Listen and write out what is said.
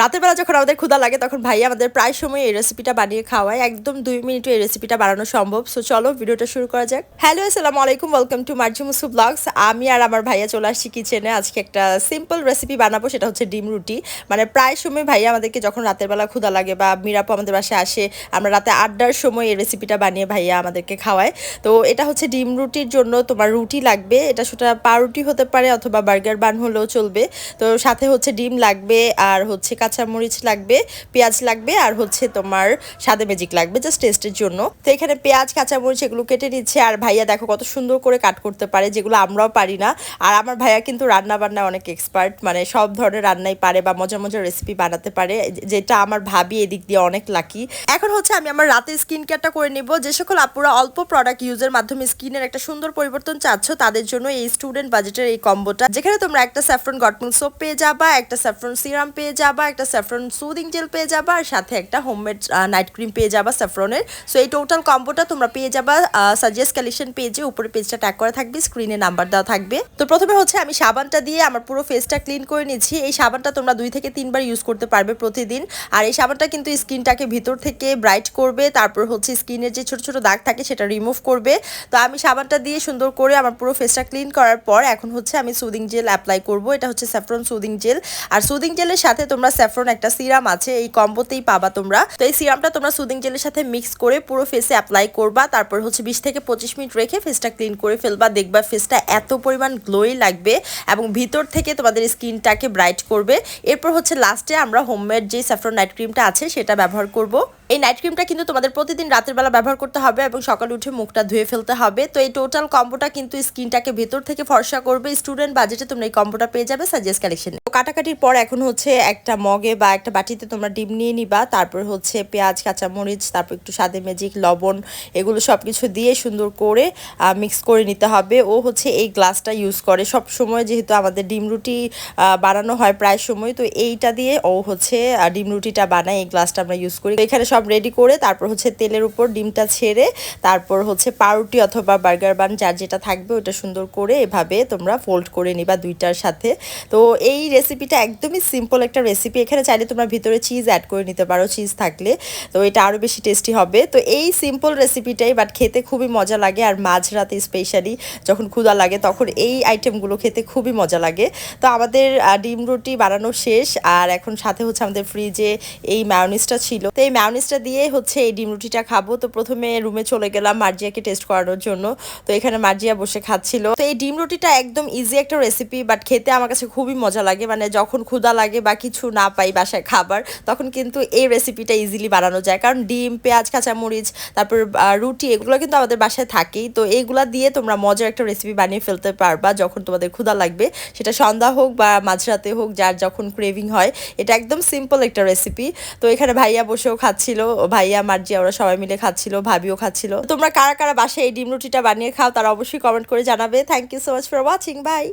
রাতের বেলা যখন আমাদের ক্ষুধা লাগে, তখন ভাই আমাদের প্রায় সময় এই রেসিপিটা বানিয়ে খাওয়ায়। একদম দুই মিনিটে এই রেসিপিটা বানানো সম্ভব। সো চলো ভিডিওটা শুরু করা যাক। হ্যালো আসসালামু আলাইকুম। ওয়েলকাম টু মার্জি মুসু ব্লগস আমি আর আমার ভাইয়া চলে আসছি কিচেনে আজকে একটা সিম্পল রেসিপি বানাবো, সেটা হচ্ছে ডিম রুটি। মানে প্রায় সময় ভাইয়া আমাদেরকে যখন রাতের বেলা ক্ষুধা লাগে বা মিরাপু আমাদের বাসায় আসে, আমরা রাতে আড্ডার সময় এই রেসিপিটা বানিয়ে ভাইয়া আমাদেরকে খাওয়ায়। তো এটা হচ্ছে ডিম রুটির জন্য তোমার রুটি লাগবে। এটা সেটা পাউরুটি হতে পারে অথবা বার্গার বান হলেও চলবে। তো সাথে হচ্ছে ডিম লাগবে আর হচ্ছে কাঁচামরিচ লাগবে, পেঁয়াজ লাগবে আর হচ্ছে তোমার সাদে ম্যাজিক লাগবে জাস্ট টেস্টের জন্য। তো এখানে পেঁয়াজ, কাঁচামরিচ এগুলো কেটে নিচ্ছে। আর ভাইয়া দেখো কত সুন্দর করে কাট করতে পারে, যেগুলো আমরাও পারি না। আর আমার ভাইয়া কিন্তু রান্না বান্না অনেক এক্সপার্ট মানে সব ধরনের রান্নাই পারে বা মজা মজার রেসিপি বানাতে পারে। যেটা আমার ভাবি এদিক দিয়ে অনেক লাকি এখন হচ্ছে আমি আমার রাতে স্কিন কেয়ারটা করে নিব। যে সকল আপুরা অল্প প্রোডাক্ট ইউজের মাধ্যমে স্কিনের একটা সুন্দর পরিবর্তন চাচ্ছ, তাদের জন্য এই স্টুডেন্ট বাজেটের এই কম্বোটা যেখানে তোমরা একটা স্যাফরন গটমিল সোপ পেয়ে যাবা, একটা স্যাফরন সিরাম পেয়ে যাবা একটা স্যাফরন সুদিং জেল পেয়ে যাবা আর সাথে একটা হোমমেড নাইট ক্রিম পেয়ে যাবা স্যাফরনের সো এই টোটাল কম্বোটা তোমরা পেয়ে যাবা সাজেস্ট কালেকশন পেজে উপরে পেজটা ট্যাগ করা থাকবে স্ক্রিনে নাম্বার দেওয়া থাকবে। তো প্রথমে হচ্ছে আমি সাবানটা দিয়ে আমার পুরো ফেসটা ক্লিন করে নিচ্ছি। এই সাবানটা তোমরা দুই থেকে তিনবার ইউজ করতে পারবে প্রতিদিন। আর এই সাবানটা কিন্তু স্কিনটাকে ভিতর থেকে ব্রাইট করবে। তারপর হচ্ছে স্কিনের যে ছোট ছোট দাগ থাকে, সেটা রিমুভ করবে। তো আমি সাবানটা দিয়ে সুন্দর করে আমার পুরো ফেসটা ক্লিন করার পর, এখন হচ্ছে আমি সুদিং জেল অ্যাপ্লাই করব। এটা হচ্ছে স্যাফরন সুদিং জেল আর সুদিং জেলের সাথে তোমরা স্যাফরন একটা সিরাম আছে, এই কম্বোতেই পাবা তোমরা। তো এই সিরামটা তোমরা সুদিং জেলের সাথে মিক্স করে পুরো ফেসে অ্যাপ্লাই করবা, তারপর হচ্ছে বিশ থেকে পঁচিশ মিনিট রেখে ফেসটা ক্লিন করে ফেলবা, দেখবা ফেসটা এত পরিমাণ গ্লোই লাগবে এবং ভিতর থেকে তোমাদের স্কিনটাকে ব্রাইট করবে। এরপর হচ্ছে লাস্টে আমরা হোমমেড যে স্যাফরন নাইট ক্রিমটা আছে, সেটা ব্যবহার করব। এই নাইট ক্রিমটা কিন্তু তোমাদের প্রতিদিন রাতের বেলা ব্যবহার করতে হবে এবং সকালে উঠে মুখটা ধুয়ে ফেলতে হবে। তো এই টোটাল কম্বোটা কিন্তু স্কিনটাকে ভেতর থেকে ফর্সা করবে। স্টুডেন্ট বাজেটে তোমরা এই কম্বোটা পেয়ে যাবে সাজেস্ট কালেকশনে তো কাটাকাটির পর এখন হচ্ছে একটা মগে বা একটা বাটিতে তোমরা ডিম নিয়ে নিবা। তারপর হচ্ছে পেঁয়াজ, কাঁচামরিচ, তারপর একটু সাদে ম্যাজিক লবণ এগুলো সব কিছু দিয়ে সুন্দর করে মিক্স করে নিতে হবে। ও হচ্ছে এই গ্লাসটা ইউজ করে। সব সময় যেহেতু আমাদের ডিম রুটি বানানো হয় প্রায় সময়, তো এইটা দিয়ে ও হচ্ছে ডিম রুটিটা বানায়, এই গ্লাসটা আমরা ইউজ করি। এখানে সব রেডি করে তারপর হচ্ছে তেলের উপর ডিমটা ছেড়ে তারপর হচ্ছে পাউরুটি অথবা বার্গার বান যার যেটা থাকবে ওটা সুন্দর করে এভাবে তোমরা ফোল্ড করে নিবা দুইটার সাথে। তো এই রেসিপিটা একদমই সিম্পল একটা রেসিপি এখানে চাইলে তোমরা ভিতরে চিজ অ্যাড করে নিতে পারো চিজ থাকলে। তো এটা আরও বেশি টেস্টি হবে। তো এই সিম্পল রেসিপিটাই বাট খেতে খুবই মজা লাগে আর মাঝরাতে স্পেশালি যখন ক্ষুদা লাগে তখন এই আইটেমগুলো খেতে খুবই মজা লাগে। তো আমাদের ডিম রুটি বানানো শেষ। আর এখন সাথে হচ্ছে আমাদের ফ্রিজে এই ম্যাওনিসটা ছিল। তো এই ম্যাওনিসটা দিয়ে হচ্ছে এই ডিম রুটিটা খাব। তো প্রথমে রুমে চলে গেলাম মার্জিয়াকে টেস্ট করানোর জন্য। তো এখানে মার্জিয়া বসে খাচ্ছিল। তো এই ডিম রুটিটা একদম ইজি একটা রেসিপি বাট খেতে আমার কাছে খুবই মজা লাগে। মানে যখন ক্ষুদা লাগে বা কিছু না পাই বাসায় খাবার, তখন কিন্তু এই রেসিপিটা ইজিলি বানানো যায়। কারণ ডিম, পেঁয়াজ, কাঁচামরিচ, তারপর রুটি এগুলো কিন্তু আমাদের বাসায় থাকেই। তো এইগুলা দিয়ে তোমরা মজার একটা রেসিপি বানিয়ে ফেলতে পারবা যখন তোমাদের ক্ষুদা লাগবে। সেটা সন্ধ্যা হোক বা মাঝরাতে হোক, যার যখন ক্রেভিং হয়, এটা একদম সিম্পল একটা রেসিপি তো এখানে ভাইয়া বসেও খাচ্ছিল ভাইয়া, মার্জিয়া, ওরা সবাই মিলে খাচ্ছিল, ভাবিও খাচ্ছিল। তোমরা কারা কারা বাসায় এই ডিম রুটিটা বানিয়ে খাও, তারা অবশ্যই কমেন্ট করে জানাবে। Thank you so much for watching bye